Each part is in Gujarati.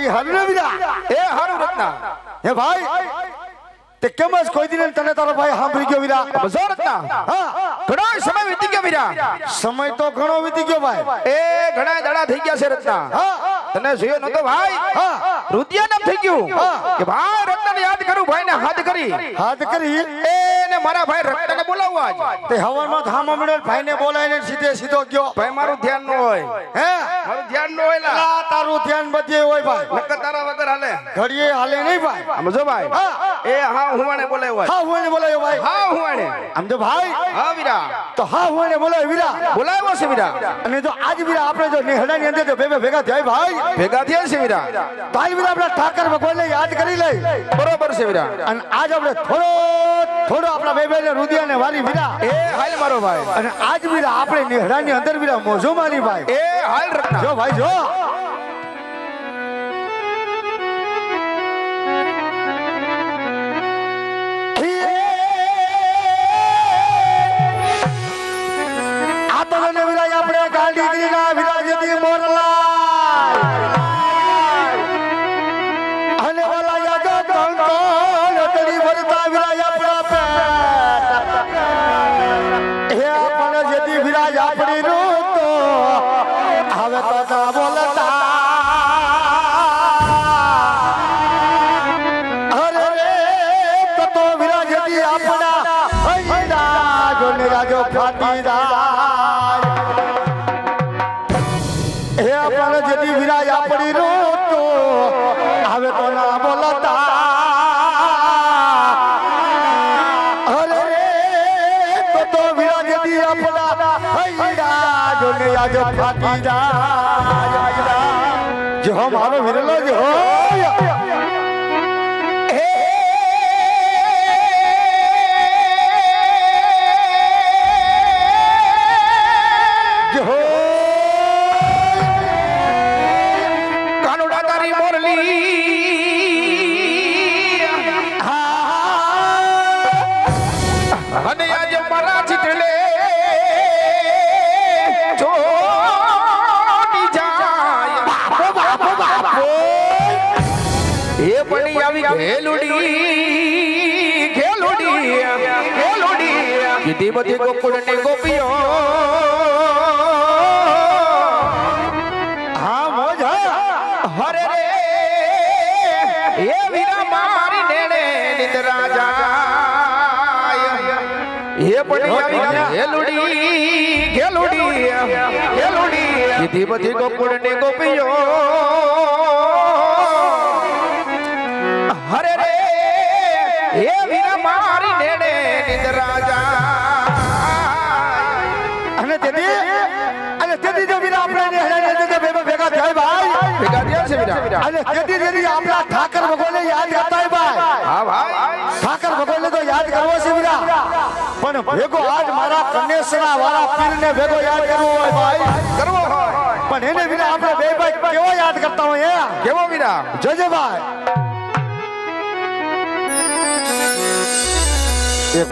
ભાઈ હરને વિરા એ હારું રત્ના. હે ભાઈ? તે કેમ જ કોઈ દિન તને તારો ભાઈ સાંભળી ગયો વિરા? બસો રત્ના? હા. ઘણો સમય વીતી ગયો વીરા. સમય તો ઘણો વીતી ગયો ભાઈ. એ ઘણા દાડા થઈ ગયા છે રત્ના. હા તને જોયો નતો ભાઈ. રુદ્યાનમ થઈ ગયું. કે ભાઈ રત્ન યાદ કરું ભાઈ ને હાથ કરી. હાથ કરી. એને મારા ભાઈ રક્તને બોલાવવા આજ તે હવનમાં ધામા મળેલ ભાઈને બોલાવીને સીધે સીધો ગયો. ભાઈ મારું ધ્યાન ન હોય. હે? મારું ધ્યાન ન હોય લા. તારું ધ્યાન બધે હોય ભાઈ. નકર તારા વગર હાલે. ઘડીએ હાલે નહીં ભાઈ. આમ જો ભાઈ. એ હા હુવાણે બોલાવ્યો હા હું એને બોલાવ્યો ભાઈ. હા હુવાણે. આમ તો ભાઈ. હા વીરા. તો હા હું એને બોલાવ્યો વીરા. બોલાવ્યો છે વીરા. અને જો આજ વીરા આપણે જો નેહડાની અંદર જો બે બે ભેગા થયા ભાઈ. ભેગા થયા છે વીરા. તો આજ વીરા આપણે ઠાકર ભગવાનને યાદ કરી લઈ. બરોબર છે વીરા. અને આજ આપણે થોડો થોડો આપણા બે રુદિયા ને વાલી વીરા. એ હાલ મારો ભાઈ. અને આજ વીરા આપણે નેહડાની અંદર વીરા મોજો મારી ભાઈ. એ હાલ જો ભાઈ જો. આ તો ને વીરા આપણે ગાડી દીના વીરા જતી મોરલા ને રાજો ફાટી જાય ઘેલુડી ઘેલુડી ઘેલુડી. કીધી બધી ગોકુળ ને ગોપીઓ. હા મોજ હરે રે. એ વીરા મારી નેણે નિત રાજા એ પડી આવી ઘેલુડી ઘેલુડી ઘેલુડી. કીધી બધી ગોકુળ ને ગોપીઓ. અને તેથી તેથી આપણા ઠાકર ભગવાનને યાદ કરતા હોય ભાઈ હા ભાઈ ઠાકર ભગવાનને તો યાદ કરવો છે વીરા પણ ભેગો આજ મારા કન્યાસરા વાળા પીરને ભેગો યાદ કરવો હોય ભાઈ કરવો હોય પણ એને વિના આપણે બે ભાઈ કેવો યાદ કરતા હોય હે કેવો વીરા જોજે ભાઈ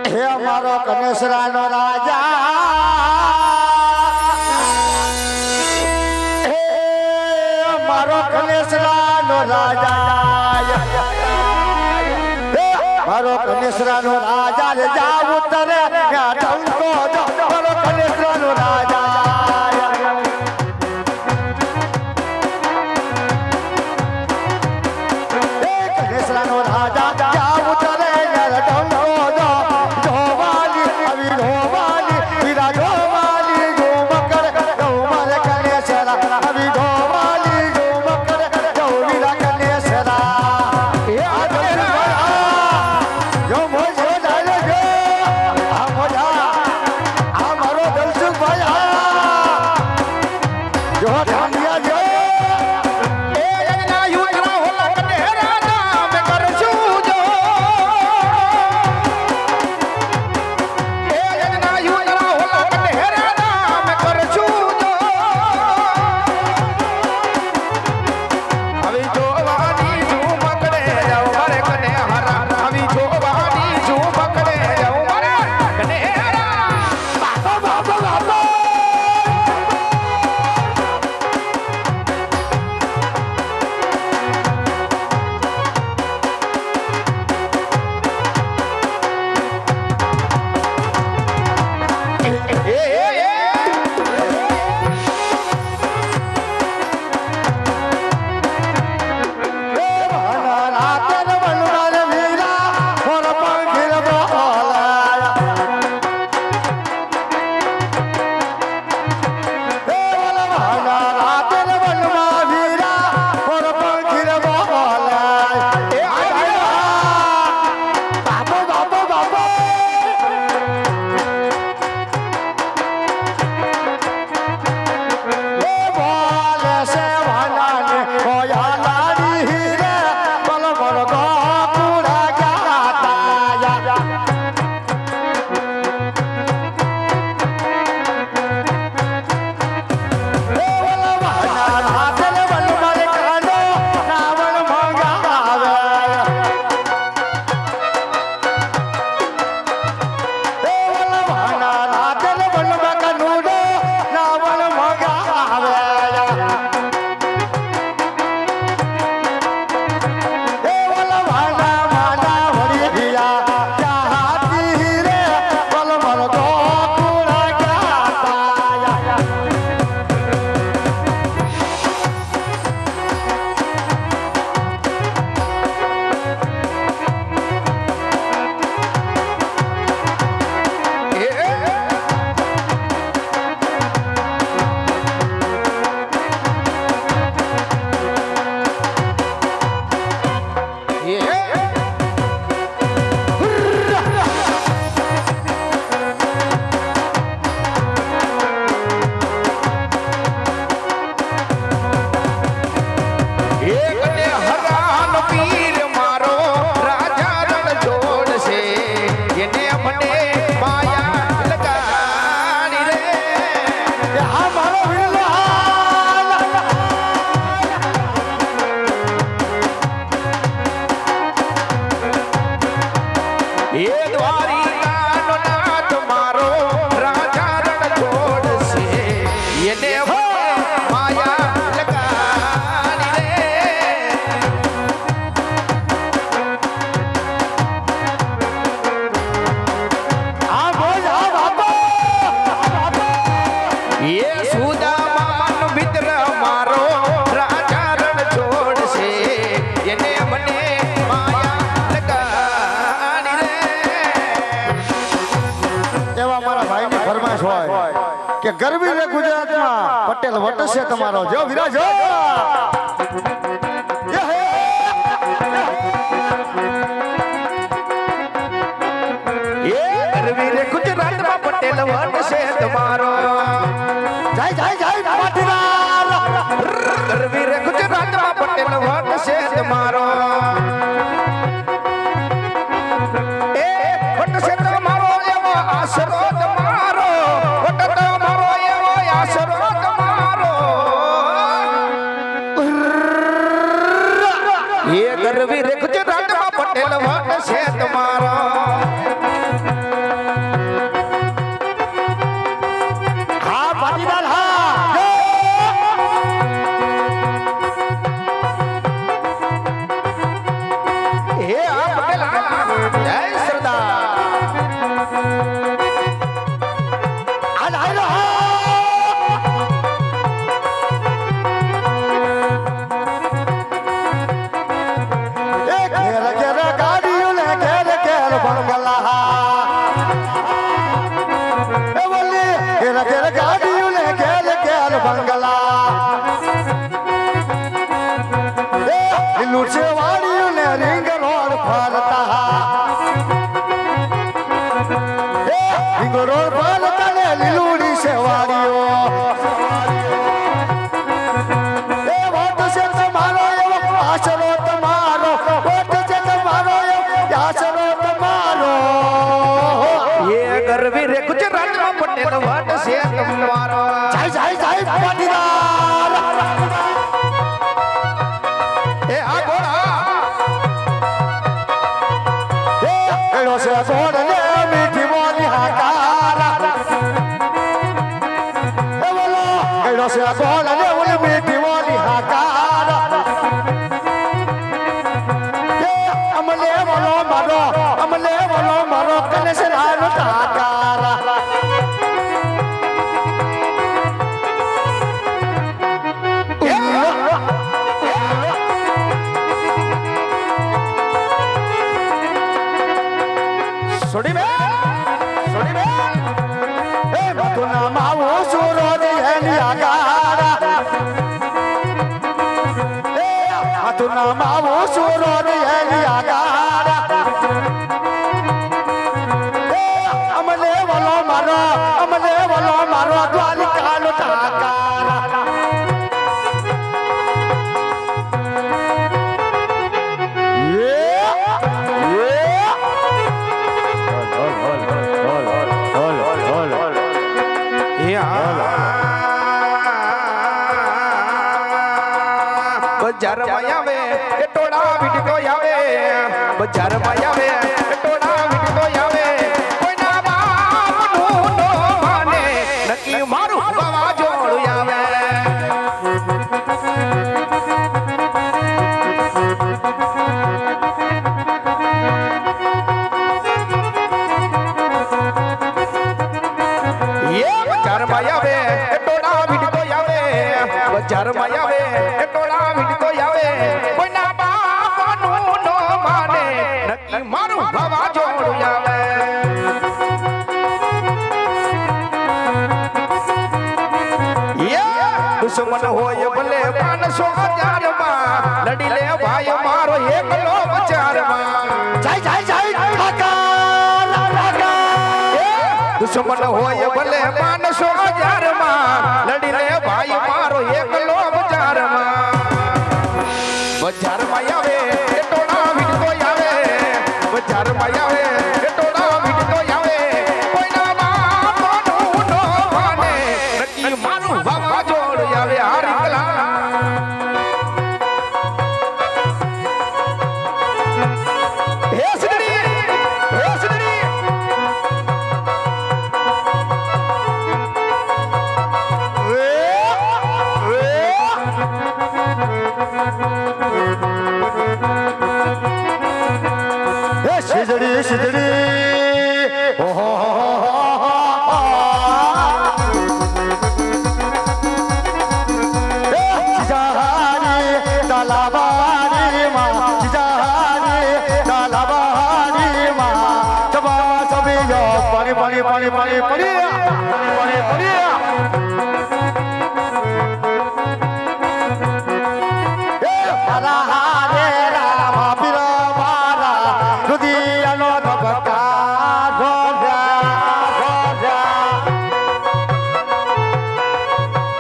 હે અમારો કનેસરાનો રાજા રાજા મારો કનેસરાનો રાજા રે જાવ ઉતરે કાલ વટ છે તમારો જો વિરાજો ગુજરાતમાં પટેલ વટ છે તમારો જય જય જય માટીરા રવિરે ગુજરાતમાં પટેલ વટ છે તમારો में दिवाली हाका બજારમાં આવે એ ટોળા વિટકો આવે બજારમાં આવે. દુશ્મન હોય ભલે માનસો જારમાં લડીને ભાઈ મારો એક alaba.